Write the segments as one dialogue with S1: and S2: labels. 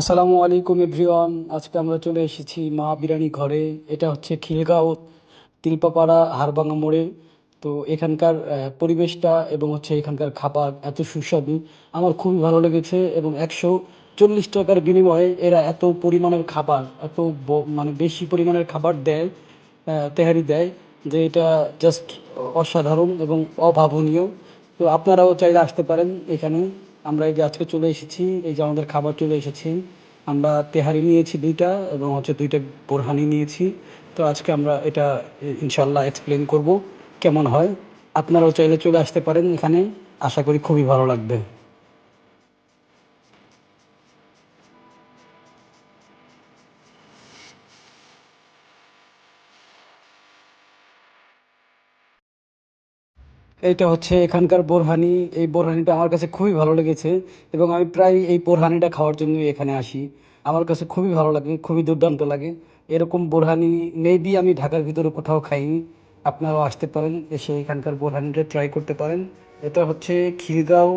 S1: আসসালামু আলাইকুম এভরিওয়ান। আজকে আমরা চলে এসেছি মা বিরিয়ানি ঘরে। এটা হচ্ছে খিলগাঁও তিলপাপাড়া হাড়ভাঙা মোড়ে। তো এখানকার পরিবেশটা এবং হচ্ছে এখানকার খাবার এত সুস্বাদু। আমার খুবই ভালো লেগেছে এবং একশো চল্লিশ টাকার বিনিময়ে এরা এত পরিমাণের খাবার, এত মানে বেশি পরিমাণের খাবার দেয় তেহারি দেয় যে এটা জাস্ট অসাধারণ এবং অভাবনীয়। তো আপনারাও চাইলে আসতে পারেন এখানে। আমরা এই যে আজকে চলে এসেছি, এই যে আমাদের খাবার চলে এসেছি, আমরা তেহারি নিয়েছি দুইটা এবং হচ্ছে দুইটা বোরহানি নিয়েছি। তো আজকে আমরা এটা ইনশাল্লাহ এক্সপ্লেন করব, কেমন হয়। আপনারাও চাইলে চলে আসতে পারেন এখানে, আশা করি খুবই ভালো লাগবে। এইটা হচ্ছে এখানকার বোরহানি। এই বোরহানিটা আমার কাছে খুবই ভালো লেগেছে এবং আমি প্রায় এই বোরহানিটা খাওয়ার জন্য এখানে আসি। আমার কাছে খুবই ভালো লাগে খুবই দুর্দান্ত লাগে। এরকম বোরহানি মেবি আমি ঢাকার ভিতরে কোথাও খাইনি। আপনারাও আসতে পারেন এসে এখানকার বোরহানিটা ট্রাই করতে পারেন। এটা হচ্ছে খিলগাঁও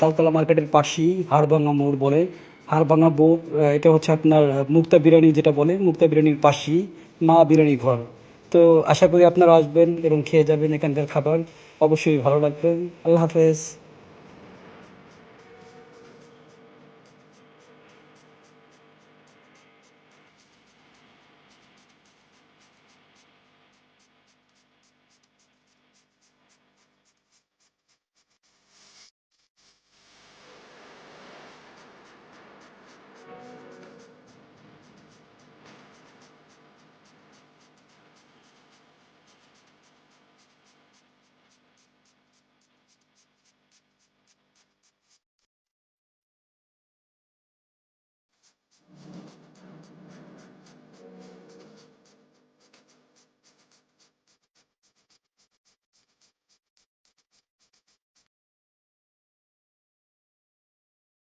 S1: তালতলা মার্কেটের পাশেই হাড়ভাঙা মোড় বলে। হাড়ভাঙা আহ, এটা হচ্ছে আপনার মুক্তা বিরিয়ানি যেটা বলে মুক্তা বিরিয়ানির পাশেই মা বিরিয়ানি ঘর। তো আশা করি আপনারা আসবেন এবং খেয়ে যাবেন এখানকার খাবার। অবশ্যই ভালো লাগবে। আল্লাহ হাফেজ।